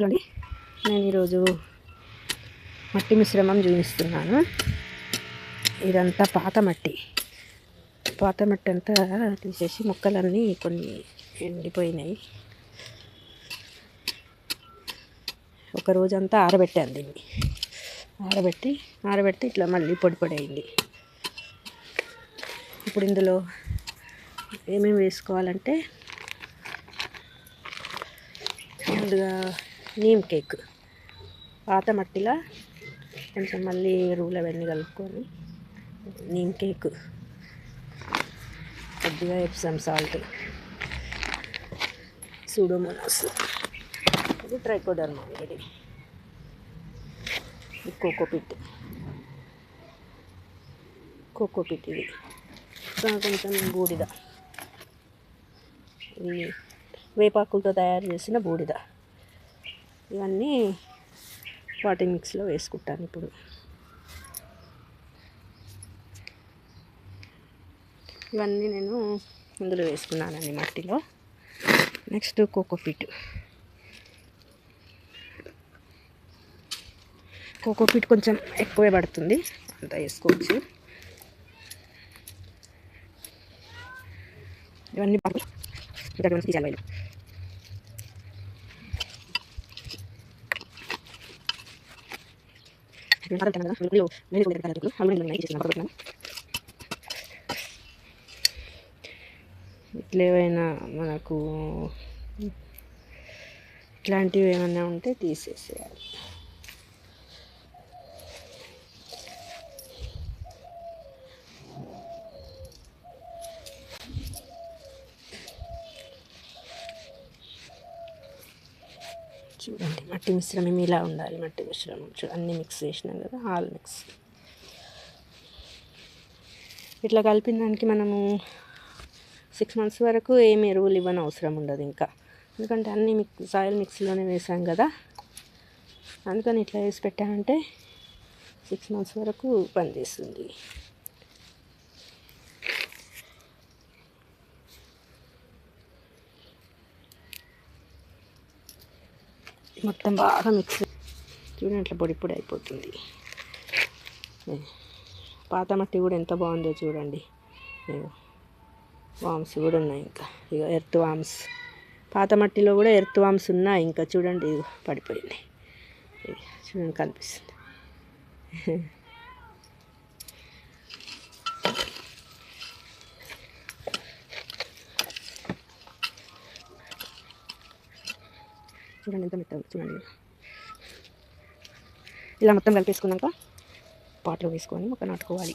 చూడండి. నేను ఈరోజు మట్టి మిశ్రమం చూపిస్తున్నాను. ఇదంతా పాత మట్టి. పాత మట్టి అంతా తీసేసి మొక్కలన్నీ కొన్ని ఎండిపోయినాయి. ఒక రోజంతా ఆరబెట్టాను దీన్ని. ఆరబెట్టి ఆరబెడితే ఇట్లా మళ్ళీ పొడి పొడి అయింది. ఇప్పుడు ఇందులో ఏమేమి వేసుకోవాలంటే ముందుగా నీమ్ కేక్. పాత మట్టిలా కొంచెం మళ్ళీ ఎరువులు అవన్నీ కలుపుకొని నీమ్ కేక్. కొద్దిగా ఎప్సమ్ సాల్ట్ సూడోమోనాస్ ఇది ట్రైకోడర్మా ఇది. కోకోపిట్ కోకోపిట్ ఇది. కొంచెం బూడిద. ఇది వేపాకులతో తయారు చేసిన బూడిద. ఇవన్నీ వాటి మిక్స్లో వేసుకుంటాను ఇప్పుడు. ఇవన్నీ నేను ఇందులో వేసుకున్నానండి మట్టిలో. నెక్స్ట్ కోకోపీట్ కోకోపీట్ కొంచెం ఎక్కువే పడుతుంది. అంత వేసుకోవచ్చు. ఇవన్నీ పట్టు ఇక్కడ తీసేయాలి ఏవైనా మనకు ఇట్లాంటివి ఏమైనా ఉంటే తీసేసేయాలి. చూడండి. మట్టి మిశ్రమం ఇలా ఉండాలి. మట్టి మిశ్రమం చూ అన్నీ మిక్స్ చేసినాం కదా ఆల్ మిక్స్ ఇట్లా కలిపిన దానికి మనము సిక్స్ మంత్స్ వరకు ఏం ఎరువులు ఇవ్వని అవసరం ఉండదు ఇంకా. ఎందుకంటే అన్నీ మిక్స్ సాయిల్ మిక్స్లోనే వేసాం కదా. అందుకని ఇట్లా వేసి పెట్టామంటే సిక్స్ మంత్స్ వరకు పనిచేస్తుంది. మొత్తం బాగా మిక్స్ చూడండి అట్లా పొడి పొడి అయిపోతుంది. పాత మట్టి కూడా ఎంత బాగుందో చూడండి. వామ్స్ కూడా ఉన్నాయి ఇంకా. ఇక ఎర్త్ వామ్స్ పాత మట్టిలో కూడా ఎర్త్ వామ్స్ ఉన్నాయి ఇంకా చూడండి ఇగో పడిపోయింది చూడండి కనిపిస్తుంది. చూడండి ఎంత మెత్త ఉంది చూడండి. ఇలా మొత్తం కలిపేసుకున్నాక పాటలో వేసుకొని ఒక నాటుకోవాలి.